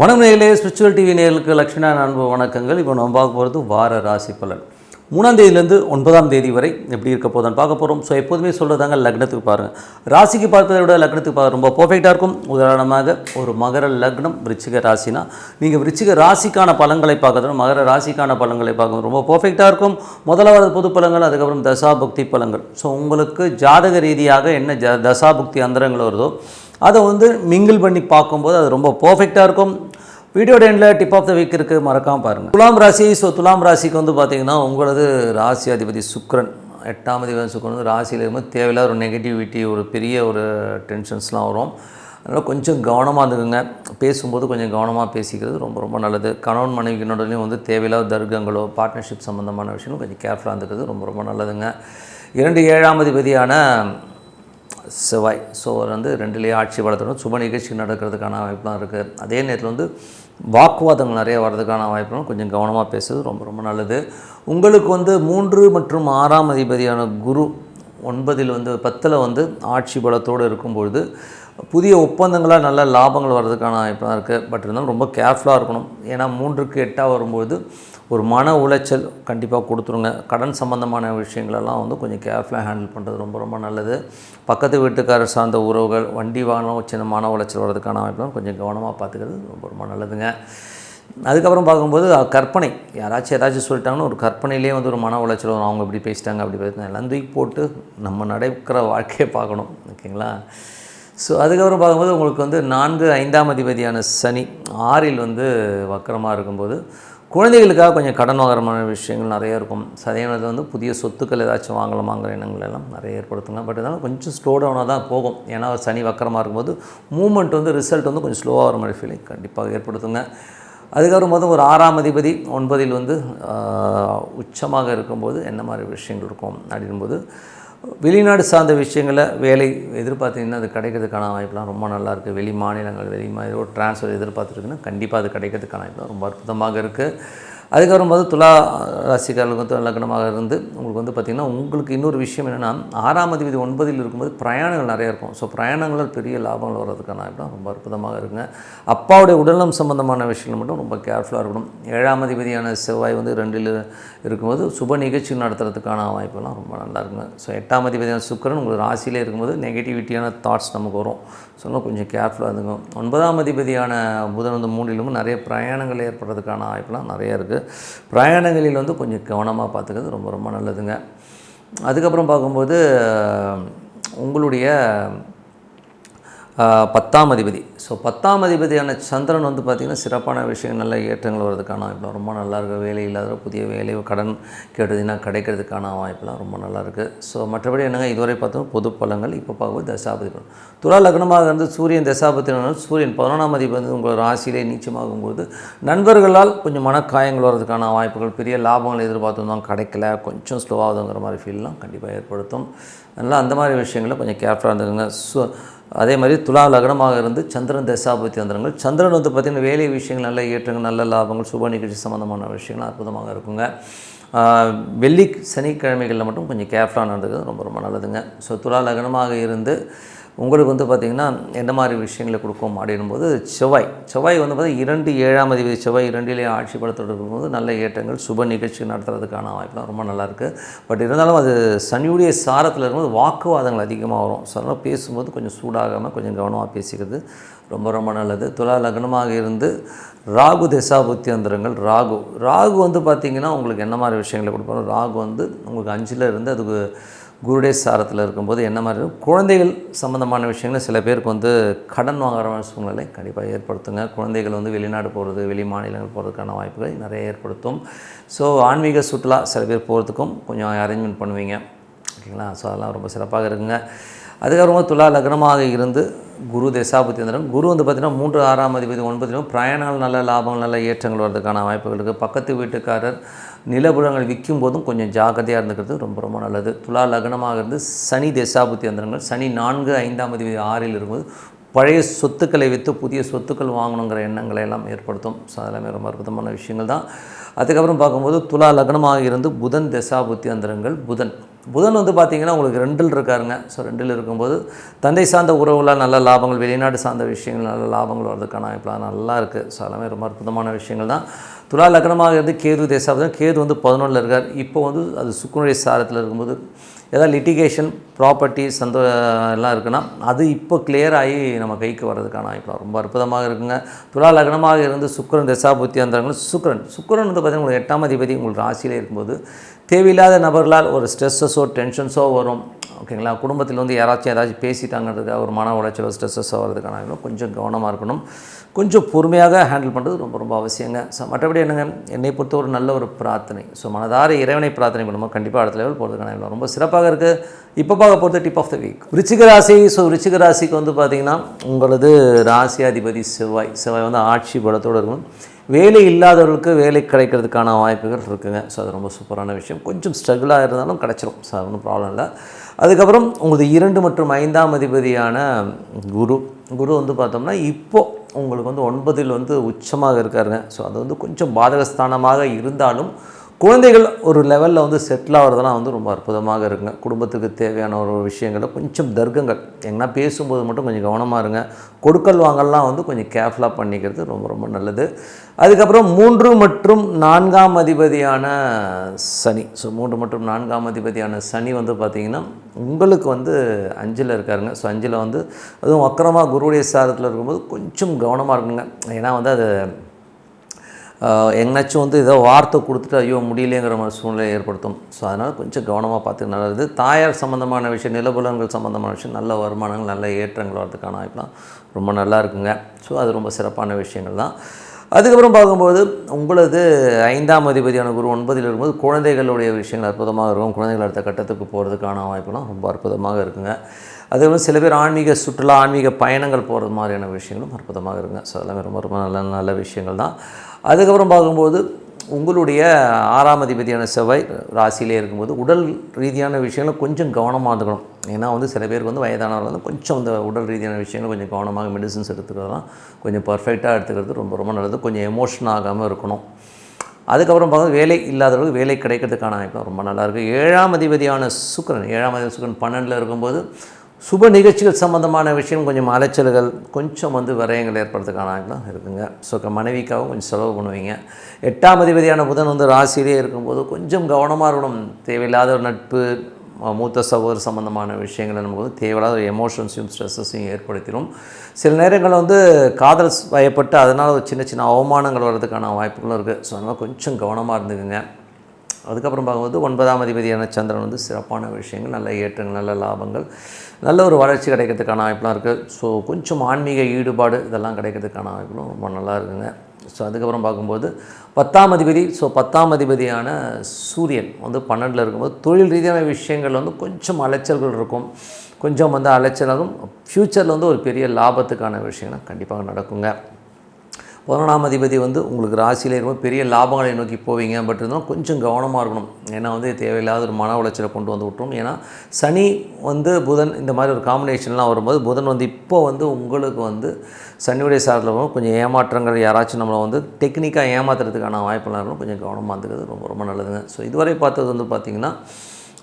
வணக்கம் நேர்களே spiritual TV நேர்களுக்கு லக்ஷ்மணா அன்பு வணக்கங்கள். இப்போ நம்ம பார்க்க போகிறது வார ராசி பலன். மூணாம் தேதியிலேருந்து ஒன்பதாம் தேதி வரை எப்படி இருக்க போதுன்னு பார்க்க போகிறோம் ஸோ எப்போதுமே சொல்கிறதாங்க லக்னத்துக்கு பாருங்கள் ராசிக்கு பார்ப்பதை விட லக்னத்துக்கு பார்க்க ரொம்ப பர்ஃபெக்டாக இருக்கும். உதாரணமாக ஒரு மகர லக்னம் விருச்சிக ராசினா நீங்கள் விருச்சிக ராசிக்கான பலன்களை பார்க்கறது மகர ராசிக்கான பலன்களை பார்க்கறது ரொம்ப பர்ஃபெக்டாக இருக்கும். முதலாவது பொது பலங்கள் அதுக்கப்புறம் தசாபக்தி பலங்கள் ஸோ உங்களுக்கு ஜாதக ரீதியாக என்ன ஜ தசாபக்தி அந்தரங்கள் வருதோ அதை வந்து மிங்கிள் பண்ணி பார்க்கும்போது அது ரொம்ப பர்ஃபெக்டாக இருக்கும். வீடியோ எண்டில் டிப் ஆஃப் த வீக் இருக்குது மறக்காமல் பாருங்கள் துலாம் ராசி ஸோ துலாம் ராசிக்கு வந்து பார்த்திங்கன்னா உங்களது ராசி அதிபதி சுக்ரன் எட்டாம் அதிபதி சுக்ரன் வந்து ராசியில் இருக்கும்போது தேவையில்லாத ஒரு நெகட்டிவிட்டி ஒரு பெரிய ஒரு டென்ஷன்ஸ்லாம் வரும். அதனால் கொஞ்சம் கவனமாக இருந்துக்குங்க. பேசும்போது கொஞ்சம் கவனமாக பேசிக்கிறது ரொம்ப ரொம்ப நல்லது. கணவன் மனைவிக்கினோடலையும் வந்து தேவையில்லாத தர்க்கங்களோ பார்ட்னர்ஷிப் சம்மந்தமான விஷயங்களும் கொஞ்சம் கேர்ஃபுல்லாக இருந்துக்கிறது ரொம்ப ரொம்ப நல்லதுங்க. இரண்டு ஏழாம் அதிபதியான செவ்வாய் ஸோ அவர் வந்து ரெண்டுலேயே ஆட்சி வளர்த்தணும் சுப நிகழ்ச்சி நடக்கிறதுக்கான வாய்ப்புலாம் இருக்குது அதே நேரத்தில் வந்து வாக்குவாதங்கள் நிறைய வர்றதுக்கான வாய்ப்புகளும் கொஞ்சம் கவனமாக பேசுறது ரொம்ப ரொம்ப நல்லது. உங்களுக்கு வந்து மூன்று மற்றும் ஆறாம் அதிபதியான குரு ஒன்பதில் வந்து பத்தில் வந்து ஆட்சி பலத்தோடு இருக்கும்பொழுது புதிய ஒப்பந்தங்களாக நல்ல லாபங்கள் வர்றதுக்கான வாய்ப்புலாம் இருக்குது பட் இருந்தாலும் ரொம்ப கேர்ஃபுல்லாக இருக்கணும். ஏன்னா மூன்றுக்கு எட்டாக வரும்பொழுது ஒரு மன உளைச்சல் கண்டிப்பாக கொடுத்துருங்க. கடன் சம்மந்தமான விஷயங்களெல்லாம் வந்து கொஞ்சம் கேர்ஃபுல்லாக ஹேண்டில் பண்ணுறது ரொம்ப ரொம்ப நல்லது. பக்கத்து வீட்டுக்காரர் சார்ந்த உறவுகள் வண்டி வாகனம் சின்ன மன உளைச்சல் வர்றதுக்கான வாய்ப்புலாம் கொஞ்சம் கவனமாக பார்த்துக்கிறது ரொம்ப ரொம்ப நல்லதுங்க. அதுக்கப்புறம் பார்க்கும்போது கற்பனை. யாராச்சும் ஏதாச்சும் சொல்லிட்டாங்கன்னு ஒரு கற்பனையிலே வந்து ஒரு மன உளைச்சல் வரும். அவங்க இப்படி பேசிட்டாங்க அப்படி பேசிட்டாங்க எல்லாம் தூக்கி போட்டு நம்ம நடக்கிற வாழ்க்கையை பார்க்கணும். ஓகேங்களா? ஸோ அதுக்கப்புறம் பார்க்கும்போது உங்களுக்கு வந்து நான்கு ஐந்தாம் அதிபதியான சனி ஆறில் வந்து வக்கரமாக இருக்கும்போது குழந்தைகளுக்காக கொஞ்சம் கடன் விஷயங்கள் நிறைய இருக்கும். சதையானது வந்து புதிய சொத்துக்கள் ஏதாச்சும் வாங்கலாமாங்கிற எண்ணங்கள் எல்லாம் நிறைய ஏற்படுத்துங்க. பட் இதெல்லாம் கொஞ்சம் ஸ்லோ டவுனாக தான் போகும். ஏன்னா சனி வக்கரமாக இருக்கும்போது மூமெண்ட் வந்து ரிசல்ட் வந்து கொஞ்சம் ஸ்லோவாக வர மாதிரி ஃபீலிங் கண்டிப்பாக ஏற்படுத்துங்க. அதுக்கப்புறம் வந்து ஒரு ஆறாம் அதிபதி ஒன்பதில் வந்து உச்சமாக இருக்கும்போது என்ன மாதிரி விஷயங்கள் இருக்கும் அப்படின்போது வெளிநாடு சார்ந்த விஷயங்களை வேலை எதிர்பார்த்தீங்கன்னா அது கிடைக்கிறதுக்கான வாய்ப்புலாம் ரொம்ப நல்லாயிருக்கு. வெளி மாநிலங்கள் வெளி மாதிரி ஒரு ட்ரான்ஸ்ஃபர் எதிர்பார்த்துருக்குன்னா கண்டிப்பாக அது கிடைக்கிறதுக்கான வாய்ப்புலாம் ரொம்ப அற்புதமாக இருக்குது அதுக்கப்புறம் வந்து துலா ராசிக்காரர்களுக்கு வந்து லக்னமாக இருந்து உங்களுக்கு வந்து பார்த்திங்கன்னா உங்களுக்கு இன்னொரு விஷயம் என்னென்னா ஆறாம் அதிபதி ஒன்பதில் இருக்கும்போது பிரயாணங்கள் நிறைய இருக்கும். ஸோ பிரயாணங்களால் பெரிய லாபங்கள் வர்றதுக்கான இடம் ரொம்ப அற்புதமாக இருக்குங்க. அப்பாவுடைய உடல்நலம் சம்பந்தமான விஷயங்கள் மட்டும் ரொம்ப கேர்ஃபுல்லாக இருக்கணும். ஏழாம் அதிபதியான செவ்வாய் வந்து ரெண்டில் இருக்கும்போது சுப நிகழ்ச்சி நடத்துறதுக்கான வாய்ப்பெல்லாம் ரொம்ப நல்லா இருக்குங்க. ஸோ எட்டாம் அதிபதியான சுக்கரன் உங்களுக்கு ராசியிலே இருக்கும்போது நெகட்டிவிட்டியான தாட்ஸ் நமக்கு வரும். சொன்னால் கொஞ்சம் கேர்ஃபுல்லாக இருந்துங்க ஒன்பதாம் அதிபதியான புதன் வந்து மூணிலும் நிறைய பிரயாணங்கள் ஏற்படுறதுக்கான வாய்ப்புலாம் நிறைய இருக்குது பிரயாணங்களில் வந்து கொஞ்சம் கவனமாக பார்த்துக்கிறது ரொம்ப ரொம்ப நல்லதுங்க. அதுக்கப்புறம் பார்க்கும்போது உங்களுடைய பத்தாம் அதிபதி. ஸோ பத்தாம் அதிபதியான சந்திரன் வந்து பார்த்திங்கன்னா சிறப்பான விஷயங்கள் நல்ல ஏற்றங்கள் வர்றதுக்கான வாய்ப்புலாம் ரொம்ப நல்லா இருக்குது வேலை இல்லாத புதிய வேலை கடன் கேட்டதுன்னா கிடைக்கிறதுக்கான வாய்ப்புலாம் ரொம்ப நல்லா இருக்குது ஸோ மற்றபடி என்னங்க இதுவரை பார்த்தோம் பொது பலங்கள் இப்போ பார்க்கும்போது தசாபதி பலன். துலா லக்னமாக இருந்து சூரியன் தசாபதி சூரியன் பதினொன்றாம் அதிபதி வந்து உங்கள் ராசியிலே நீச்சமாகும்போது நண்பர்களால் கொஞ்சம் மனக்காயங்கள் வர்றதுக்கான வாய்ப்புகள் பெரிய லாபங்கள் எதிர்பார்த்துருந்தோம் கிடைக்கல கொஞ்சம் ஸ்லோவாகுதுங்கிற மாதிரி ஃபீல்லாம் கண்டிப்பாக ஏற்படுத்தும். அதனால் அந்த மாதிரி விஷயங்களை கொஞ்சம் கேர்ஃபுல்லாக இருந்துக்கோங்க. ஸோ அதே மாதிரி துலா லக்னமாக இருந்து சந்திரன் தசாபத்தி வந்துருங்கள். சந்திரன் வந்து பார்த்திங்கன்னா வேலை விஷயங்கள் நல்ல ஏற்றங்கள் நல்ல லாபங்கள் சுப நிகழ்ச்சி சம்மந்தமான விஷயங்கள் அற்புதமாக இருக்குங்க. வெள்ளி சனிக்கிழமைகளில் மட்டும் கொஞ்சம் கேர்ஃபுல்லாக நடந்துக்கிறது ரொம்ப ரொம்ப நல்லதுங்க. ஸோ துலா லக்னமாக இருந்து உங்களுக்கு வந்து பார்த்திங்கன்னா என்ன மாதிரி விஷயங்களை கொடுக்கும் அப்படின்னும்போது செவ்வாய். செவ்வாய் வந்து பார்த்திங்கன்னா இரண்டு ஏழாம் அதிபதி செவ்வாய் இரண்டிலே ஆட்சி பலத்தோடு நல்ல ஏற்றங்கள் சுப நிகழ்ச்சி நடத்துறதுக்கான வாய்ப்புலாம் ரொம்ப நல்லாயிருக்கு. பட் இருந்தாலும் அது சனியுடைய சாரத்தில் இருக்கும்போது வாக்குவாதங்கள் அதிகமாக வரும். ஸோ அதனால் பேசும்போது கொஞ்சம் சூடாகாமல் கொஞ்சம் கவனமாக பேசிக்கிறது ரொம்ப ரொம்ப நல்லது. துலா லக்னமாக இருந்து ராகு தசாபுத்தி அந்தரங்கள் ராகு. ராகு வந்து பார்த்திங்கன்னா உங்களுக்கு என்ன மாதிரி விஷயங்களை கொடுப்பாங்க? ராகு வந்து உங்களுக்கு அஞ்சில் இருந்து அதுக்கு குருடே சாரத்தில் இருக்கும்போது என்ன மாதிரி இருக்கும்? குழந்தைகள் சம்மந்தமான விஷயங்களை சில பேருக்கு வந்து கடன் வாங்குற சூழ்நிலை கண்டிப்பாக ஏற்படுத்துங்க. குழந்தைகள் வந்து வெளிநாடு போகிறது வெளி மாநிலங்கள் போகிறதுக்கான வாய்ப்புகளை நிறைய ஏற்படுத்தும். ஸோ ஆன்மீக சுற்றுலா சில பேர் போகிறதுக்கும் கொஞ்சம் அரேஞ்ச்மெண்ட் பண்ணுவீங்க. ஓகேங்களா? ஸோ அதெல்லாம் ரொம்ப சிறப்பாக இருக்குங்க. அதுக்கப்புறமா துலா லக்னமாக இருந்து குரு தசாபதி குரு வந்து பார்த்திங்கன்னா மூன்று ஆறாம் அதிபதி ஒன்பது பிரயாணங்கள் நல்ல லாபங்கள் நல்ல ஏற்றங்கள் வர்றதுக்கான வாய்ப்புகள் இருக்குது பக்கத்து வீட்டுக்காரர் நிலபுலங்கள் விற்கும் போதும் கொஞ்சம் ஜாக்கிரதையாக இருந்துக்கிறது ரொம்ப ரொம்ப நல்லது. துலா லக்னமாக இருந்து சனி தசாபுத்தி வந்துடுங்கள் சனி நான்கு ஐந்தாம் அதிபதி ஆறில் இருக்கும்போது பழைய சொத்துக்களை விற்று புதிய சொத்துக்கள் வாங்கணுங்கிற எண்ணங்களை எல்லாம் ஏற்படுத்தும். ஸோ அதெல்லாமே ரொம்ப அற்புதமான விஷயங்கள் தான். அதுக்கப்புறம் பார்க்கும்போது துலா லக்னமாக இருந்து புதன் தசாபுத்தி அந்தரங்கள் புதன். புதன் வந்து பார்த்திங்கன்னா உங்களுக்கு ரெண்டில் இருக்காருங்க. ஸோ ரெண்டில் இருக்கும்போது தந்தை சார்ந்த உறவுகளால் நல்ல லாபங்கள் வெளிநாடு சார்ந்த விஷயங்கள் நல்ல லாபங்கள் வர்றதுக்கான இப்போலாம் நல்லா இருக்குது ஸோ எல்லாமே ரொம்ப அற்புதமான விஷயங்கள் தான். துலா லக்னமாக இருந்து கேது தேசாபதம் கேது வந்து பதினொன்றில் இருக்கார். இப்போ வந்து அது சுக்குனுடைய சாரத்தில் இருக்கும்போது ஏதாவது லிட்டிகேஷன் ப்ராப்பர்ட்டிஸ் அந்த எல்லாம் இருக்குன்னா அது இப்போ கிளியர் ஆகி நம்ம கைக்கு வர்றதுக்கான வாய்ப்பு ரொம்ப அற்புதமாக இருக்குங்க. துலா லக்னமாக இருந்து சுக்கரன் தசாபுத்தி அந்தரங்கள் சுக்கரன் சுக்கரன் வந்து பார்த்திங்கன்னா உங்களுக்கு எட்டாம் அதிபதி உங்களுக்கு ராசியிலே இருக்கும்போது தேவையில்லாத நபர்களால் ஒரு ஸ்ட்ரெஸ்ஸஸோ டென்ஷன்ஸோ வரும். ஓகேங்களா? குடும்பத்தில் வந்து யாராச்சும் ஏதாச்சும் பேசிட்டாங்கிறதுக்காக ஒரு மன உளைச்சலோ ஸ்ட்ரெஸ்ஸஸ் வர்றதுக்கான கொஞ்சம் கவனமாக இருக்கணும். கொஞ்சம் பொறுமையாக ஹேண்டில் பண்ணுறது ரொம்ப ரொம்ப அவசியங்க. ஸோ மற்றபடி என்னங்க? என்னை பொறுத்த ஒரு நல்ல ஒரு பிரார்த்தனை. ஸோ மனதார இறைவனை பிரார்த்தனை பண்ணும்போது கண்டிப்பாக அடுத்த லெவல் போகிறதுக்கான ரொம்ப சிறப்பாக இருக்குது இப்போ பார்க்க போகிறது டிப் ஆஃப் த வீக் ரிச்சிக ராசி. ஸோ ரிச்சிக ராசிக்கு வந்து பார்த்திங்கன்னா உங்களது ராசியாதிபதி செவ்வாய். செவ்வாய் வந்து ஆட்சி பலத்தோடு இருக்கும் வேலை இல்லாதவர்களுக்கு வேலை கிடைக்கிறதுக்கான வாய்ப்புகள் இருக்குங்க. ஸோ அது ரொம்ப சூப்பரான விஷயம். கொஞ்சம் ஸ்ட்ரகிளாக இருந்தாலும் கிடச்சிரும். ஸோ ஒன்றும் ப்ராப்ளம் இல்லை. அதுக்கப்புறம் உங்களது இரண்டு மற்றும் ஐந்தாம் அதிபதியான குரு. குரு வந்து பார்த்தோம்னா இப்போது உங்களுக்கு வந்து ஒன்பதில் வந்து உச்சமாக இருக்காருங்க. ஸோ அது வந்து கொஞ்சம் பாதகஸ்தானமாக இருந்தாலும் குழந்தைகள் ஒரு லெவலில் வந்து செட்டில் ஆகிறதெல்லாம் வந்து ரொம்ப அற்புதமாக இருக்குங்க. குடும்பத்துக்கு தேவையான ஒரு விஷயங்களை கொஞ்சம் தர்க்கங்கள். எங்கன்னா பேசும்போது மட்டும் கொஞ்சம் கவனமாக இருங்க. கொடுக்கல் வாங்கல்லாம் வந்து கொஞ்சம் கேர்ஃபுல்லாக பண்ணிக்கிறது ரொம்ப ரொம்ப நல்லது. அதுக்கப்புறம் மூன்று மற்றும் நான்காம் அதிபதியான சனி. ஸோ மூன்று மற்றும் நான்காம் அதிபதியான சனி வந்து பார்த்திங்கன்னா உங்களுக்கு வந்து அஞ்சில் இருக்காருங்க. ஸோ அஞ்சில் வந்து அதுவும் அக்கிரமாக குருவுடைய சாரத்தில் இருக்கும்போது கொஞ்சம் கவனமாக இருக்குங்க. ஏன்னா வந்து அது எங்கனாச்சும் வந்து ஏதோ வார்த்தை கொடுத்துட்டு ஐயோ முடியலங்கிற மாதிரி சூழ்நிலை ஏற்படுத்தும். ஸோ அதனால் கொஞ்சம் கவனமாக பார்த்து நல்லது தாயார் சம்மந்தமான விஷயம் நிலபுலன்கள் சம்மந்தமான விஷயம் நல்ல வருமானங்கள் நல்ல ஏற்றங்கள் வரதுக்கான வாய்ப்புலாம் ரொம்ப நல்லா இருக்குங்க. ஸோ அது ரொம்ப சிறப்பான விஷயங்கள் தான். அதுக்கப்புறம் பார்க்கும்போது உங்களது ஐந்தாம் அதிபதியான குரு ஒன்பதில் இருக்கும்போது குழந்தைகளுடைய விஷயங்கள் அற்புதமாக இருக்கும். குழந்தைகள் அடுத்த கட்டத்துக்கு போகிறதுக்கான வாய்ப்புலாம் ரொம்ப அற்புதமாக இருக்குங்க. அதுக்கப்புறம் சில பேர் ஆன்மீக சுற்றுலா ஆன்மீக பயணங்கள் போகிறது மாதிரியான விஷயங்களும் அற்புதமாக இருக்குங்க. ஸோ எல்லாமே ரொம்ப ரொம்ப நல்ல நல்ல விஷயங்கள் தான். அதுக்கப்புறம் பார்க்கும்போது உங்களுடைய ஆறாம் அதிபதியான செவ்வாய் ராசியிலே இருக்கும்போது உடல் ரீதியான விஷயங்கள் கொஞ்சம் கவனமாக இருந்துக்கணும். ஏன்னா வந்து சில பேருக்கு வந்து வயதானவர்கள் வந்து கொஞ்சம் இந்த உடல் ரீதியான விஷயங்கள் கொஞ்சம் கவனமாக மெடிசின்ஸ் எடுத்துக்கிறதெல்லாம் கொஞ்சம் பர்ஃபெக்டாக எடுத்துக்கிறது ரொம்ப ரொம்ப நல்லது. கொஞ்சம் எமோஷன் ஆகாமல் இருக்கணும். அதுக்கப்புறம் பார்க்க வேலை இல்லாதவர்களுக்கு வேலை கிடைக்கிறதுக்கான வாய்ப்பு ரொம்ப நல்லாயிருக்கு ஏழாம் அதிபதியான சுக்கரன் ஏழாம் அதிபதி சுக்கரன் பன்னெண்டில் இருக்கும்போது சுப நிகழ்ச்சிகள் சம்மந்தமான விஷயம் கொஞ்சம் அலைச்சல்கள் கொஞ்சம் வந்து விரயங்கள் ஏற்படுறதுக்கான இருக்குங்க ஸோ மனைவிக்காகவும் கொஞ்சம் செலவு பண்ணுவீங்க. எட்டாம் அதிபதியான புதன் வந்து ராசியிலே இருக்கும்போது கொஞ்சம் கவனமாக இருக்கணும். தேவையில்லாத ஒரு நட்பு மூத்த சகோதர சம்மந்தமான விஷயங்களை நமக்கு தேவையில்லாத ஒரு எமோஷன்ஸையும் ஸ்ட்ரெஸ்ஸஸையும் ஏற்படுத்திடும் சில நேரங்களில் வந்து காதல் வயப்பட்டு அதனால் ஒரு சின்ன சின்ன அவமானங்கள் வர்றதுக்கான வாய்ப்புகளும் இருக்குது ஸோ அதனால் கொஞ்சம் கவனமாக இருந்துக்குங்க. அதுக்கப்புறம் பார்க்கும்போது ஒன்பதாம் அதிபதியான சந்திரன் வந்து சிறப்பான விஷயங்கள் நல்ல ஏற்றங்கள் நல்ல லாபங்கள் நல்ல ஒரு வளர்ச்சி கிடைக்கிறதுக்கான வாய்ப்புலாம் இருக்குது ஸோ கொஞ்சம் ஆன்மீக ஈடுபாடு இதெல்லாம் கிடைக்கிறதுக்கான வாய்ப்புகளும் ரொம்ப நல்லா இருக்குங்க. ஸோ அதுக்கப்புறம் பார்க்கும்போது பத்தாம் அதிபதி ஸோ பத்தாம் அதிபதியான சூரியன் வந்து பன்னெண்டில் இருக்கும்போது தொழில் ரீதியான விஷயங்கள் வந்து கொஞ்சம் அலைச்சல்கள் இருக்கும். கொஞ்சம் வந்து அலைச்சலாகும் ஃப்யூச்சரில் வந்து ஒரு பெரிய லாபத்துக்கான விஷயங்கள் கண்டிப்பாக நடக்குங்க. பதினொன்றாம் அதிபதி வந்து உங்களுக்கு ராசியில் இருக்கும் பெரிய லாபங்களை நோக்கி போவீங்க. பட் இருந்தாலும் கொஞ்சம் கவனமாக இருக்கணும். ஏன்னா வந்து தேவையில்லாத ஒரு மன உளைச்சலை கொண்டு வந்து விட்டோம் ஏன்னா சனி வந்து புதன் இந்த மாதிரி ஒரு காம்பினேஷன்லாம் வரும்போது புதன் வந்து இப்போ வந்து உங்களுக்கு வந்து சனியுடைய சாரில் வரும் கொஞ்சம் ஏமாற்றங்கள் யாராச்சும் நம்மளை வந்து டெக்னிக்காக ஏமாத்துறதுக்கான வாய்ப்புலாம் இருக்கணும். கொஞ்சம் கவனமாக இருந்துக்கிறது ரொம்ப ரொம்ப நல்லதுங்க. ஸோ இதுவரை பார்த்தது வந்து பார்த்திங்கன்னா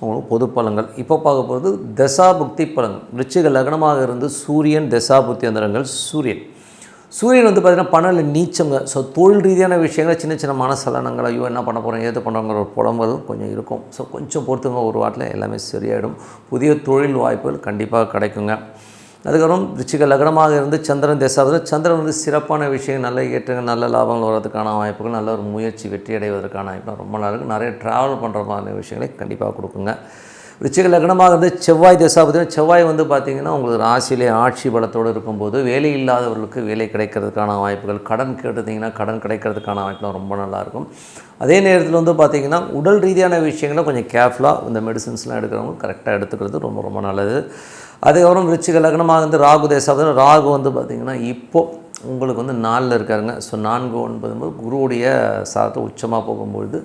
உங்களுக்கு பொது பலங்கள் இப்போ பார்க்க போகிறது தசாபுக்தி பலங்கள் விருச்சிக லக்னமாக இருந்து சூரியன் தசாபுக்தி அந்தரங்கள் சூரியன். சூரியன் வந்து பார்த்திங்கன்னா பணம் நீச்சங்க ஸோ தொழில் ரீதியான விஷயங்கள் சின்ன சின்ன மனசலனங்கள் ஐயோ என்ன பண்ண போகிறோம் ஏது பண்ணுறோங்கிற ஒரு புலம்பல் கொஞ்சம் இருக்கும். ஸோ கொஞ்சம் பொறுத்துங்க ஒரு வாட்டில் எல்லாமே சரியாயிடும். புதிய தொழில் வாய்ப்புகள் கண்டிப்பாக கிடைக்குங்க. அதுக்கப்புறம் ரிச்சிக லக்னமாக இருந்து சந்திரன் தேசாவது சந்திரன் வந்து சிறப்பான விஷயங்கள் நல்ல ஏற்றங்கள் நல்ல லாபங்கள் வர்றதுக்கான வாய்ப்புகள் நல்ல ஒரு முயற்சி வெற்றி அடைவதற்கான வாய்ப்பு ரொம்ப நல்லா இருக்குது நிறைய ட்ராவல் பண்ணுற மாதிரி விஷயங்களை கண்டிப்பாக கொடுக்குங்க. விருச்சிக லக்னமாக வந்து செவ்வாய் தசாபதி செவ்வாய் வந்து பார்த்திங்கன்னா உங்களுக்கு ராசியிலே ஆட்சி பலத்தோடு இருக்கும்போது வேலை இல்லாதவர்களுக்கு வேலை கிடைக்கிறதுக்கான வாய்ப்புகள் கடன் கேட்டுட்டிங்கன்னா கடன் கிடைக்கிறதுக்கான வாய்ப்புலாம் ரொம்ப நல்லாயிருக்கும். அதே நேரத்தில் வந்து பார்த்திங்கன்னா உடல் ரீதியான விஷயங்களை கொஞ்சம் கேர்ஃபுல்லாக இந்த மெடிசின்ஸ்லாம் எடுக்கிறவங்க கரெக்டாக எடுத்துக்கிறது ரொம்ப ரொம்ப நல்லது. அதுக்கப்புறம் விருச்சிக லக்னமாக வந்து ராகு தேசாபதி ராகு வந்து பார்த்திங்கன்னா இப்போது உங்களுக்கு வந்து நாலில் இருக்காருங்க. ஸோ நான்கு ஒன்பது குருவுடைய சாதத்தை உச்சமாக போகும்பொழுது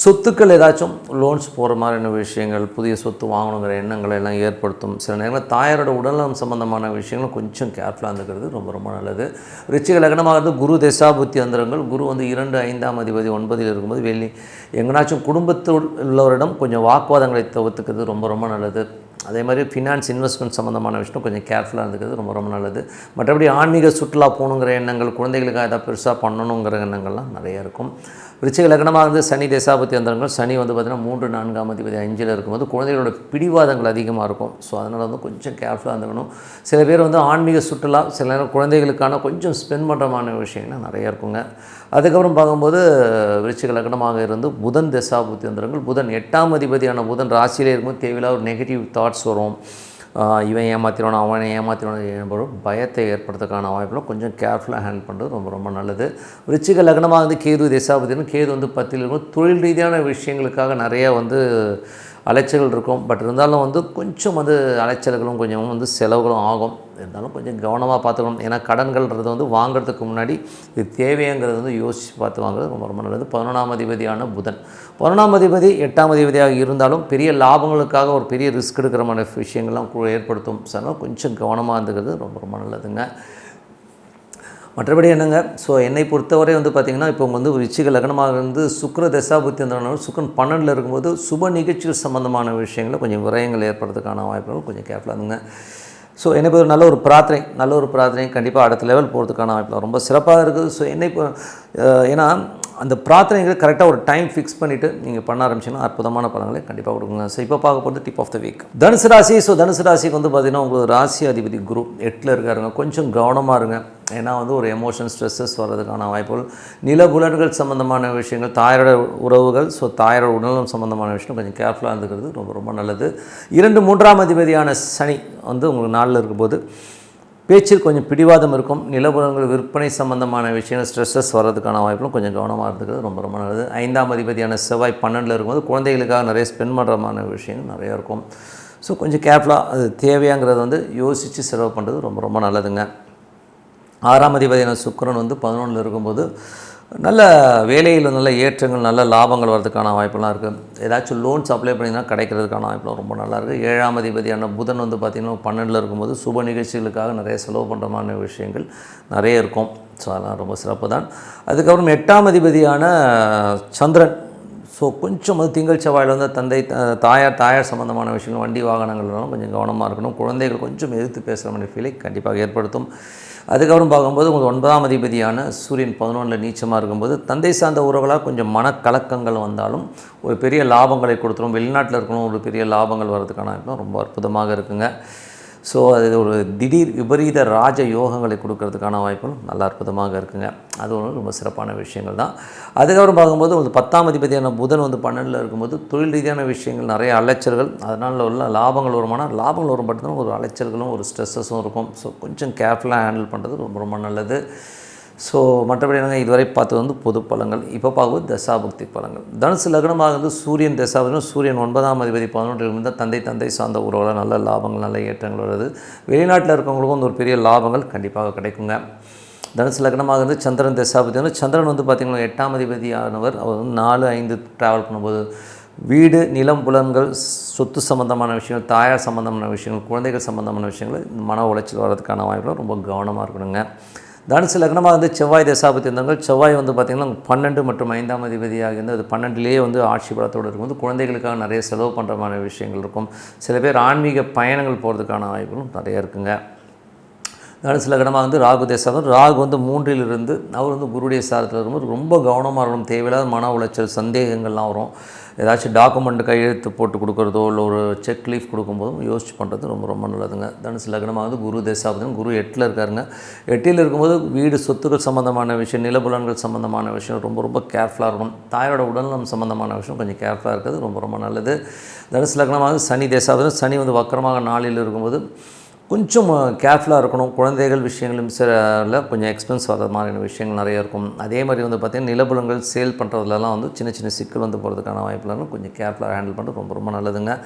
சொத்துக்கள் ஏதாச்சும் லோன்ஸ் போகிற மாதிரியான விஷயங்கள் புதிய சொத்து வாங்கணுங்கிற எண்ணங்களை எல்லாம் ஏற்படுத்தும். சில நேரங்களில் தாயாரோட உடல்நலம் சம்பந்தமான விஷயங்களும் கொஞ்சம் கேர்ஃபுல்லாக இருந்துக்கிறது ரொம்ப ரொம்ப நல்லது. ரிச்சிக லக்னமாக இருந்து குரு தசாபுத்தி அந்தரங்கள் குரு வந்து இரண்டு ஐந்தாம் அதிபதி ஒன்பதில் இருக்கும்போது வெள்ளி. எங்கனாச்சும் குடும்பத்தில் உள்ளவரிடம் கொஞ்சம் வாக்குவாதங்களை தவிர்த்துக்கிறது ரொம்ப ரொம்ப நல்லது. அதே மாதிரி ஃபினான்ஸ் இன்வெஸ்ட்மெண்ட் சம்மந்தமான விஷயம் கொஞ்சம் கேர்ஃபுல்லாக இருந்துக்கிறது ரொம்ப ரொம்ப நல்லது. மற்றபடி ஆன்மீக சுற்றுலா போகணுங்கிற எண்ணங்கள் குழந்தைகளுக்காக ஏதாவது பெருசாக பண்ணணுங்கிற எண்ணங்கள்லாம் நிறைய இருக்கும். விருச்சிக லக்னமாக இருந்து சனி தேசாபத்தி அந்தரங்கள் சனி வந்து பார்த்திங்கன்னா மூன்று நான்காம் அதிபதி அஞ்சில் இருக்கும்போது குழந்தைகளோட பிடிவாதங்கள் அதிகமாக இருக்கும். ஸோ அதனால் வந்து கொஞ்சம் கேர்ஃபுல்லாக இருந்துக்கணும். சில பேர் வந்து ஆன்மீக சுற்றுலா சில நேரம் குழந்தைகளுக்கான கொஞ்சம் ஸ்பெண்ட் பண்ணுறமான விஷயங்கள் நிறையா இருக்குங்க. அதுக்கப்புறம் பார்க்கும்போது விருச்சிக லக்னமாக இருந்து புதன் தசாபுத்தி அந்தரங்கள் புதன் எட்டாம் அதிபதியான புதன் ராசியிலே இருக்கும்போது தேவையில்லாத ஒரு நெகட்டிவ் தாட்ஸ் வரும். இவன் ஏமாத்திடுவானோ அவனை ஏமாத்திடுவானோ என்பதும் பயத்தை ஏற்படுறதுக்கான வாய்ப்புலாம் கொஞ்சம் கேர்ஃபுல்லாக ஹேண்ட் பண்ணுறது ரொம்ப ரொம்ப நல்லது. ரிச்சிக லக்னமாக வந்து கேது திசாபதினு கேது வந்து பத்தில் இருக்கும் தொழில் ரீதியான விஷயங்களுக்காக நிறைய வந்து அலைச்சல்கள் இருக்கும். பட் இருந்தாலும் வந்து கொஞ்சம் வந்து அலைச்சல்களும் கொஞ்சம் வந்து செலவுகளும் ஆகும். இருந்தாலும் கொஞ்சம் கவனமாக பார்த்துக்கணும். ஏன்னா கடன்கள்ன்றது வந்து வாங்குறதுக்கு முன்னாடி இது தேவைங்கிறது வந்து யோசித்து பார்த்து வாங்குறது ரொம்ப ரொம்ப நல்லது. பதினொன்றாம் அதிபதியான புதன். பதினொன்றாம் அதிபதி எட்டாம் அதிபதியாக இருந்தாலும் பெரிய லாபங்களுக்காக ஒரு பெரிய ரிஸ்க் எடுக்கிற மாதிரி விஷயங்கள்லாம் ஏற்படுத்தும். சார் கொஞ்சம் கவனமாக இருந்துக்கிறது ரொம்ப ரொம்ப நல்லதுங்க. மற்றபடி என்னங்க? ஸோ என்னை பொறுத்தவரை வந்து பார்த்திங்கன்னா இப்போ வந்து விச்சிக லக்னமாக இருந்து சுக்கர தசாபுத்தி அந்த சுக்கரன் பன்னெண்டில் இருக்கும்போது சுப நிகழ்ச்சிகள் சம்மந்தமான விஷயங்களில் கொஞ்சம் விரயங்கள் ஏற்படுறதுக்கான வாய்ப்புகள் கொஞ்சம் கேர்ஃபுல்லாக இருந்துங்க. ஸோ என்னை பொறுத்த நல்ல ஒரு பிரார்த்தனை நல்ல ஒரு பிரார்த்தனை கண்டிப்பாக அடுத்த லெவல் போகிறதுக்கான வாய்ப்பு ரொம்ப சிறப்பாக இருக்குது. ஸோ என்னை ஏன்னா அந்த பிரார்த்தனைகள் கரெக்டாக ஒரு டைம் ஃபிக்ஸ் பண்ணிவிட்டு நீங்கள் பண்ண ஆரம்பிச்சிங்கன்னா அற்புதமான பலன்களை கண்டிப்பாக கொடுக்குங்க. ஸோ இப்போ பார்க்க போகிறது டிப் ஆஃப் த வீக் தனுசு ராசி ஸோ தனுசு ராசிக்கு வந்து பார்த்திங்கன்னா உங்களுக்கு ராசி அதிபதி குரு எட்டில் இருக்காருங்க. கொஞ்சம் கவனமாக இருங்க. ஏன்னா வந்து ஒரு எமோஷன் ஸ்ட்ரெஸ்ஸஸ் வர்றதுக்கான வாய்ப்புகள் நிலபுலன்கள் சம்மந்தமான விஷயங்கள் தாயாரோட உறவுகள் ஸோ தாயாரோட உடல்நலம் சம்மந்தமான விஷயம் கொஞ்சம் கேர்ஃபுல்லாக இருந்துக்கிறது ரொம்ப ரொம்ப நல்லது. இரண்டு மூன்றாம் அதிபதியான சனி வந்து உங்களுக்கு நாளில் இருக்கும்போது பேச்சில் கொஞ்சம் பிடிவாதம் இருக்கும் நிலபுலன்கள் விற்பனை சம்பந்தமான விஷயங்கள் ஸ்ட்ரெஸ்ஸஸ் வர்றதுக்கான வாய்ப்புகளும் கொஞ்சம் கவனமாக இருந்துக்கிறது ரொம்ப ரொம்ப நல்லது. ஐந்தாம் அதிபதியான செவ்வாய் பன்னெண்டில் இருக்கும்போது குழந்தைகளுக்காக நிறைய ஸ்பெண்ட் பண்ணுறமான விஷயங்கள் நிறையா இருக்கும். ஸோ கொஞ்சம் கேர்ஃபுல்லாக அது தேவையாங்கிறத வந்து யோசித்து செலவு பண்ணுறது ரொம்ப ரொம்ப நல்லதுங்க. ஆறாம் அதிபதியான சுக்கரன் வந்து பதினொன்றில் இருக்கும்போது நல்ல வேலையில் நல்ல ஏற்றங்கள் நல்ல லாபங்கள் வரதுக்கான வாய்ப்பெல்லாம் இருக்குது ஏதாச்சும் லோன்ஸ் அப்ளை பண்ணிங்கன்னா கிடைக்கிறதுக்கான வாய்ப்புலாம் ரொம்ப நல்லாயிருக்கு ஏழாம் அதிபதியான புதன் வந்து பார்த்திங்கன்னா பன்னெண்டில் இருக்கும்போது சுப நிகழ்ச்சிகளுக்காக நிறைய செலவு பண்ணுறமான விஷயங்கள் நிறைய இருக்கும். ஸோ அதெல்லாம் ரொம்ப சிறப்பு தான் அதுக்கப்புறம் எட்டாம் அதிபதியான சந்திரன். ஸோ கொஞ்சம் அது திங்கள் செவ்வாயில் வந்து தந்தை த- தாயார் தாயார் சம்மந்தமான விஷயங்கள் வண்டி வாகனங்கள்லாம் கொஞ்சம் கவனமாக இருக்கணும். குழந்தைகள் கொஞ்சம் எதிர்த்து பேசுகிற மாதிரி ஃபீலை கண்டிப்பாக ஏற்படுத்தும். அதுக்கப்புறம் பார்க்கும்போது உங்களுக்கு ஒன்பதாம் அதிபதியான சூரியன் பதினொன்றில் நீச்சமாக இருக்கும்போது தந்தை சார்ந்த உறவுகளாக கொஞ்சம் மனக்கலக்கங்கள் வந்தாலும் ஒரு பெரிய லாபங்களை கொடுத்துரும். வெளிநாட்டில் இருக்கணும் ஒரு பெரிய லாபங்கள் வர்றதுக்கான ரொம்ப அற்புதமாக இருக்குங்க. ஸோ அது ஒரு திடீர் விபரீத ராஜ யோகங்களை கொடுக்கறதுக்கான வாய்ப்பும் நல்லா அற்புதமாக இருக்குங்க. அது ஒன்று ரொம்ப சிறப்பான விஷயங்கள் தான். அதுக்கப்புறம் பார்க்கும்போது ஒரு பத்தாம் அதிபதியான புதன் வந்து பன்னெண்டில் இருக்கும்போது தொழில் ரீதியான விஷயங்கள் நிறைய அலைச்சல்கள். அதனால் உள்ள லாபங்கள் வருமானால் லாபங்கள் வரும் மட்டும்தான் ஒரு அலைச்சல்களும் ஒரு ஸ்ட்ரெஸ்ஸஸும் இருக்கும். ஸோ கொஞ்சம் கேர்ஃபுல்லாக ஹேண்டில் பண்ணுறது ரொம்ப ரொம்ப நல்லது. ஸோ மற்றபடி என்னங்க? இதுவரை பார்த்தது வந்து பொது பலங்கள் இப்போ பார்க்கும்போது தசாபக்தி பலங்கள் தனுசு லக்னமாக இருந்து சூரியன் தசாபதினும் சூரியன் ஒன்பதாம் அதிபதி பதினொன்றில் இருந்தால் தந்தை தந்தை சார்ந்த உறவுல நல்ல லாபங்கள் நல்ல ஏற்றங்கள் வருது. வெளிநாட்டில் இருக்கவங்களுக்கும் வந்து ஒரு பெரிய லாபங்கள் கண்டிப்பாக கிடைக்குங்க. தனுசு லக்னமாக இருந்து சந்திரன் தசாபதி வந்து சந்திரன் வந்து பார்த்திங்கன்னா எட்டாம் அதிபதியானவர். அவர் வந்து நாலு ஐந்து ட்ராவல் பண்ணும்போது வீடு நிலம் புலன்கள் சொத்து சம்பந்தமான விஷயங்கள் தாயார் சம்பந்தமான விஷயங்கள் குழந்தைகள் சம்பந்தமான விஷயங்கள் இந்த மன உளைச்சல் வர்றதுக்கான வாய்ப்புகள் ரொம்ப கவனமாக இருக்கணுங்க. தனுசு லக்னமாக வந்து செவ்வாய் தசாபத்தி இருந்தவங்க செவ்வாய் வந்து பார்த்திங்கன்னா பன்னெண்டு மற்றும் ஐந்தாம் அதிபதியாக இருந்து அது பன்னெண்டுலேயே வந்து ஆட்சி பலத்தோடு இருக்கும்போது குழந்தைகளுக்காக நிறைய செலவு பண்ணுற மாதிரி விஷயங்கள் இருக்கும். சில பேர் ஆன்மீக பயணங்கள் போகிறதுக்கான வாய்ப்புகளும் நிறைய இருக்குங்க. தனுசு லக்னமாக வந்து ராகு தேசம் ராகு வந்து மூன்றில் இருந்து அவர் வந்து குருடைய சாரத்தில் இருக்கும்போது ரொம்ப கவனமாக இருக்கணும். தேவையில்லாத மன உளைச்சல் சந்தேகங்கள்லாம் வரும். ஏதாச்சும் டாக்குமெண்ட் கையெழுத்து போட்டு கொடுக்குறதோ இல்லை ஒரு செக் லீஃப் கொடுக்கும்போதும் யோசிச்சு பண்ணுறது ரொம்ப ரொம்ப நல்லதுங்க. தனுசு லக்னமாக வந்து குரு தேசாபதியும் குரு எட்டில் இருக்காருங்க. எட்டில் இருக்கும்போது வீடு சொத்துக்கள் சம்மந்தமான விஷயம் நிலபுலன்கள் சம்மந்தமான விஷயம் ரொம்ப ரொம்ப கேர்ஃபுல்லாக இருக்கும் தாயோட உடல்நலம் சம்மந்தமான விஷயம் கொஞ்சம் கேர்ஃபுல்லாக இருக்கிறது ரொம்ப ரொம்ப நல்லது. தனுசு லக்னமாக வந்து சனி தேசாபதியும் சனி வந்து வக்கரமாக நாளில் இருக்கும்போது கொஞ்சம் கேர்ஃபுல்லாக இருக்கணும். குழந்தைகள் விஷயங்களும் சில கொஞ்சம் எக்ஸ்பென்ஸ் வர மாதிரியான விஷயங்கள் நிறைய இருக்கும். அதே மாதிரி வந்து பார்த்திங்கன்னா நிலபுலங்கள் சேல் பண்ணுறதுலலாம் வந்து சின்ன சின்ன சிக்கல் வந்து போகிறதுக்கான வாய்ப்புலாம் கொஞ்சம் கேர்ஃபுல்லாக ஹேண்டில் பண்ணுறது ரொம்ப ரொம்ப நல்லதுங்க.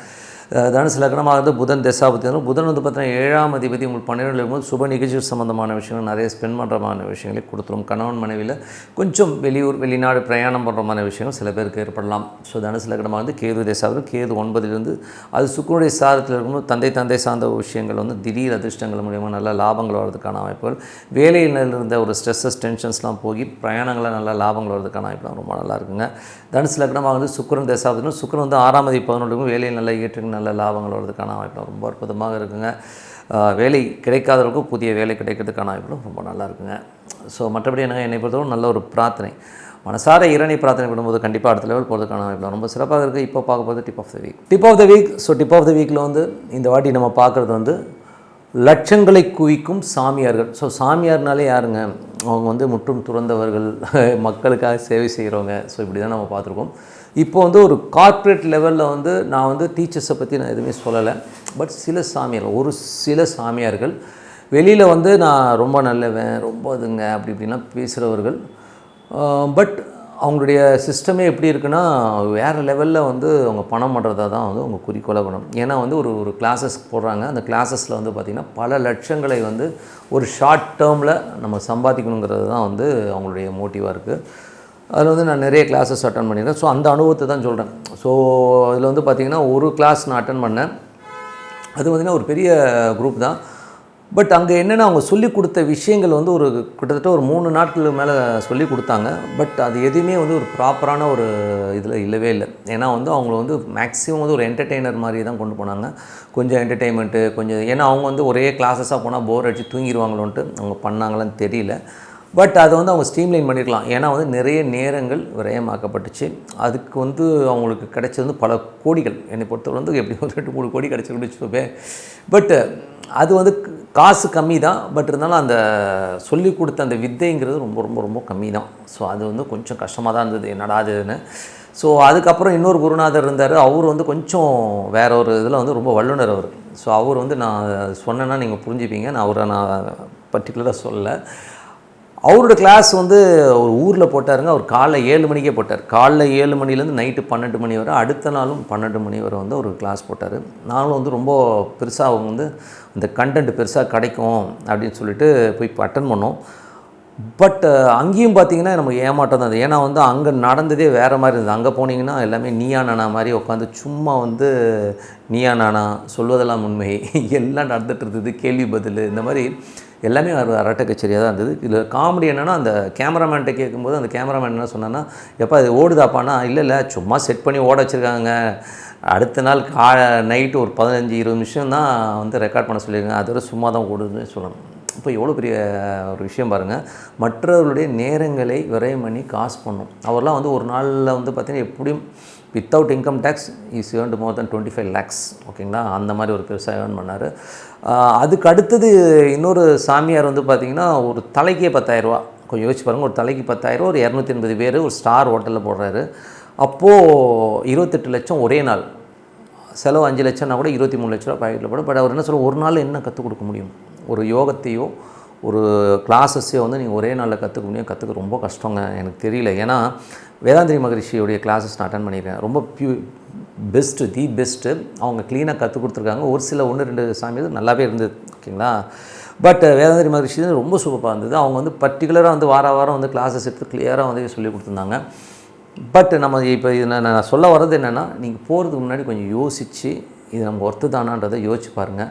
அஹ் தனுசு லக்னமாக இருந்து புதன் தசாபத்தி புதன் வந்து பார்த்தீங்கன்னா ஏழாம் அதிபதி உங்களுக்கு பன்னிரெண்டு இருக்கும்போது சுப நிகழ்ச்சி சம்மந்தமான விஷயங்கள் நிறைய ஸ்பெண்ட் பண்ணுற மாதிரி விஷயங்களை கொடுத்துரும். கணவன் மனைவியில் கொஞ்சம் வெளியூர் வெளிநாடு பிரயாணம் பண்ணுற மாதிரி விஷயங்கள் சில பேருக்கு ஏற்படலாம். ஸோ தனுசு லக்னமாக வந்து கேது தசாவது கேது ஒன்பதிலிருந்து அது சுக்கரனுடைய சாரத்தில் இருக்கும்போது தந்தை தந்தை சார்ந்த விஷயங்கள் வந்து திடீர் அதிர்ஷ்டங்கள் மூலயமா நல்ல லாபங்கள் வர்றதுக்கான வாய்ப்புகள். வேலையில் இருந்த ஒரு ஸ்ட்ரெஸ்ஸஸ் டென்ஷன்ஸ்லாம் போய் பிரயாணங்களில் நல்ல லாபங்கள் வர்றதுக்கான வாய்ப்புலாம் ரொம்ப நல்லா இருக்குங்க. தனுசு லக்னமாக வந்து சுக்கரன் தசாவதுன்னு சுக்கரன் வந்து ஆறாமதி பதினொன்றுக்கும் வேலையில் நல்ல ஏற்றுக்கு நல்ல லாபங்கள் வர்றதுக்கான வாய்ப்புலாம் ரொம்ப அற்புதமாக இருக்குங்க. வேலை கிடைக்காதவர்களுக்கும் புதிய வேலை கிடைக்கிறதுக்கான வாய்ப்புகளும் ரொம்ப நல்லா இருக்குங்க. ஸோ மற்றபடி என்னங்க? என்னை பொறுத்தவரை நல்ல ஒரு பிரார்த்தனை. மனசார இரணி பிரார்த்தனை பண்ணும்போது கண்டிப்பாக அடுத்த லெவல் போகிறதுக்கான வாய்ப்பு ரொம்ப சிறப்பாக இருக்குது இப்போ பார்க்க போகிறது tip of the week tip of the week so tip of the வீக்கில் வந்து இந்த வாட்டி நம்ம பார்க்குறது வந்து லட்சங்களை குவிக்கும் சாமியார்கள். ஸோ சாமியார்னாலே யாருங்க? அவங்க வந்து முற்றும் துறந்தவர்கள் மக்களுக்காக சேவை செய்கிறவங்க ஸோ இப்படி தான் நம்ம பார்த்துருக்கோம். இப்போ வந்து ஒரு கார்ப்பரேட் லெவலில் வந்து நான் வந்து டீச்சர்ஸை பற்றி நான் எதுவுமே சொல்லலை. பட் சில சாமியார்கள் ஒரு சில சாமியார்கள் வெளியில் வந்து நான் ரொம்ப நல்லவன் ரொம்ப இதுங்க அப்படி இப்படின்லாம் பேசுகிறவர்கள் பட் அவங்களுடைய சிஸ்டமே எப்படி இருக்குன்னா வேறு லெவலில் வந்து அவங்க பணம் பண்ணுறதா தான் வந்து அவங்க குறிக்கோளாக பண்ணணும். ஏன்னா வந்து ஒரு ஒரு கிளாஸஸ் போடுறாங்க. அந்த கிளாஸஸில் வந்து பார்த்திங்கன்னா பல லட்சங்களை வந்து ஒரு ஷார்ட் டேர்மில் நம்ம சம்பாதிக்கணுங்கிறது தான் வந்து அவங்களுடைய மோட்டிவாக இருக்குது அதில் வந்து நான் நிறைய கிளாஸஸ் அட்டன் பண்ணியிருக்கேன். ஸோ அந்த அனுபவத்தை தான் சொல்கிறேன் ஸோ அதில் வந்து பார்த்திங்கன்னா ஒரு கிளாஸ் நான் அட்டன் பண்ணேன். அது பார்த்திங்கன்னா ஒரு பெரிய குரூப் தான். பட் அங்கே என்னென்னா அவங்க சொல்லி கொடுத்த விஷயங்கள் வந்து ஒரு கிட்டத்தட்ட ஒரு மூணு நாட்களுக்கு மேலே சொல்லி கொடுத்தாங்க. பட் அது எதுவுமே வந்து ஒரு ப்ராப்பரான ஒரு இதில் இல்லவே இல்லை. ஏன்னா வந்து அவங்கள வந்து மேக்ஸிமம் வந்து ஒரு என்டர்டெய்னர் மாதிரி தான் கொண்டு போனாங்க. கொஞ்சம் என்டர்டெயின்மெண்ட்டு கொஞ்சம் ஏன்னா அவங்க வந்து ஒரே கிளாஸஸாக போனால் போர் அடித்து தூங்கிடுவாங்களோன்ட்டு அவங்க பண்ணாங்களான்னு தெரியல. பட் அதை வந்து அவங்க ஸ்ட்ரீம்லைன் பண்ணியிருக்கலாம் ஏன்னா வந்து நிறைய நேரங்கள் விரயமாக்கப்பட்டுச்சு. அதுக்கு வந்து அவங்களுக்கு கிடைச்சது வந்து பல கோடிகள். என்னை பொறுத்தவரை வந்து எப்படி ஒரு ரெண்டு மூணு கோடி கிடச்சிருந்து பட்டு அது வந்து காசு கம்மி தான் பட் இருந்தாலும் அந்த சொல்லி கொடுத்த அந்த வித்தைங்கிறது ரொம்ப ரொம்ப ரொம்ப கம்மி தான் ஸோ அது வந்து கொஞ்சம் கஷ்டமாக தான் இருந்தது. என்னடா அதுன்னு ஸோ அதுக்கப்புறம் இன்னொரு குருநாதர் இருந்தார். அவர் வந்து கொஞ்சம் வேற ஒரு இதில் வந்து ரொம்ப வல்லுனர் அவர். ஸோ அவர் வந்து நான் சொன்னேன்னா நீங்கள் புரிஞ்சுப்பீங்க. நான் அவரை நான் பர்டிகுலராக சொல்லலை. அவரோட கிளாஸ் வந்து ஒரு ஊரில் போட்டாருங்க. அவர் காலைல ஏழு மணிக்கே போட்டார். காலைல ஏழு மணிலேருந்து நைட்டு பன்னெண்டு மணி வரை அடுத்த நாளும் பன்னெண்டு மணி வரை வந்து ஒரு கிளாஸ் போட்டார். நானும் வந்து ரொம்ப பெருசாக அவங்க வந்து அந்த கண்டென்ட் பெருசாக கிடைக்கும் அப்படின்னு சொல்லிட்டு போய் அட்டன் பண்ணோம். பட் அங்கேயும் பார்த்தீங்கன்னா நமக்கு ஏமாட்டம் தான் ஏன்னா வந்து அங்கே நடந்ததே வேறு மாதிரி இருந்தது. அங்கே போனீங்கன்னா எல்லாமே நீயா நானா மாதிரி உட்காந்து சும்மா வந்து நீயா நானா சொல்வதெல்லாம் உண்மை. எல்லாம் நடந்துகிட்டு இருந்தது. கேள்வி பதில் இந்த மாதிரி எல்லாமே ஒரு அரட்டை கச்சேரியாக தான் இருந்தது. இதில் காமெடி என்னென்னா அந்த கேமராமேன்ட்ட கேட்கும்போது அந்த கேமராமேன் என்ன சொன்னான்னா எப்போ அது ஓடுதாப்பானா இல்லை இல்லை சும்மா செட் பண்ணி ஓட வச்சுருக்காங்க. அடுத்த நாள் கா நைட்டு ஒரு பதினஞ்சு இருபது நிமிஷம் தான் வந்து ரெக்கார்ட் பண்ண சொல்லியிருக்காங்க. அதோட சும்மா தான் ஓடுதுன்னு சொல்லணும். இப்போ எவ்வளோ பெரிய ஒரு விஷயம் பாருங்கள் மற்றவர்களுடைய நேரங்களை விரயம் பண்ணி காசு பண்ணும். அவர்லாம் வந்து ஒரு நாளில் வந்து பார்த்திங்கன்னா எப்படியும் without income tax is earned more then twenty five lakhs ஓகேங்களா அந்த மாதிரி ஒரு பெருசாக ஏர்ன் பண்ணார். அதுக்கு அடுத்தது இன்னொரு சாமியார் வந்து பார்த்திங்கன்னா ஒரு தலைக்கே பத்தாயிரரூவா கொஞ்சம் யோசிச்சு பாருங்கள் ஒரு தலைக்கு பத்தாயிரம் ஒரு இரநூத்தி எண்பது பேர் ஒரு ஸ்டார் ஹோட்டலில் போடுறாரு. அப்போது இருபத்தெட்டு லட்சம் ஒரே நாள். செலவு அஞ்சு லட்சம்னா கூட இருபத்தி மூணு லட்ச ரூபா பாக்கெட்டில் போடும். பட் அவர் என்ன சொல்ல ஒரு நாள் என்ன கற்றுக் கொடுக்க முடியும்? ஒரு யோகத்தையோ ஒரு கிளாஸஸே வந்து நீங்கள் ஒரே நாளில் கற்றுக்க முடியும். கற்றுக்க ரொம்ப கஷ்டங்க. எனக்கு தெரியல. ஏன்னா வேதாந்திரி மகரிஷியுடைய கிளாஸஸ் நான் அட்டன் பண்ணியிருக்கேன். ரொம்ப பியூ பெஸ்ட்டு தி பெஸ்ட்டு அவங்க க்ளீனாக கற்றுக் கொடுத்துருக்காங்க. ஒரு சில ஒன்று ரெண்டு சாமி நல்லாவே இருந்தது. ஓகேங்களா? பட் வேதாந்திரி மகரிஷி வந்து ரொம்ப சூப்பராக இருந்தது. அவங்க வந்து பர்டிகுலராக வந்து வார வாரம் வந்து கிளாஸஸ் எடுத்து கிளியராக வந்து சொல்லி கொடுத்துருந்தாங்க. பட் நம்ம இப்போ இது நான் நான் சொல்ல வர்றது என்னென்னா நீங்கள் போகிறதுக்கு முன்னாடி கொஞ்சம் யோசித்து இது நமக்கு ஒர்த்து தானான்றதை யோசிச்சு பாருங்கள்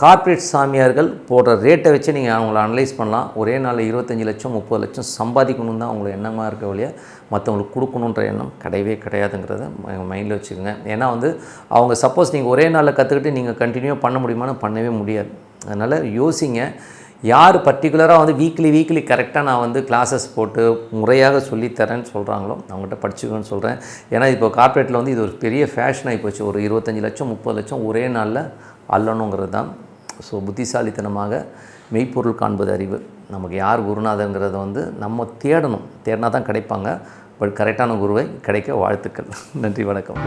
கார்ப்பரேட் சாமியார்கள் போடுற ரேட்டை வச்சு நீங்கள் அவங்கள அனலைஸ் பண்ணலாம். ஒரே நாளில் இருபத்தஞ்சி லட்சம் முப்பது லட்சம் சம்பாதிக்கணும் தான் அவங்களுக்கு எண்ணமாக இருக்க வழியாக மற்றவங்களுக்கு கொடுக்கணுன்ற எண்ணம் கிடையவே கிடையாதுங்கிறத மைண்டில் வச்சுக்கோங்க. ஏன்னா வந்து அவங்க சப்போஸ் நீங்கள் ஒரே நாளில் கற்றுக்கிட்டு நீங்கள் கண்டினியூ பண்ண முடியுமான்னு பண்ணவே முடியாது. அதனால் யோசிங்க. யார் பர்டிகுலராக வந்து வீக்லி வீக்லி கரெக்டாக நான் வந்து கிளாஸஸ் போட்டு முறையாக சொல்லித்தரேன்னு சொல்கிறாங்களோ அவங்ககிட்ட படிச்சுக்கணும்னு சொல்கிறேன் ஏன்னா இப்போ கார்ப்பரேட்டில் வந்து இது ஒரு பெரிய ஃபேஷன் ஆகி போச்சு. ஒரு இருபத்தஞ்சி லட்சம் முப்பது லட்சம் ஒரே நாளில் அல்லணுங்கிறது தான் ஸோ புத்திசாலித்தனமாக மெய்ப்பொருள் காண்பது அறிவு. நமக்கு யார் குருநாதங்கிறத வந்து நம்ம தேடணும். தேடினா தான் கிடைப்பாங்க. பட் கரெக்டான குருவை கிடைக்க வாழ்த்துக்கள். நன்றி வணக்கம்.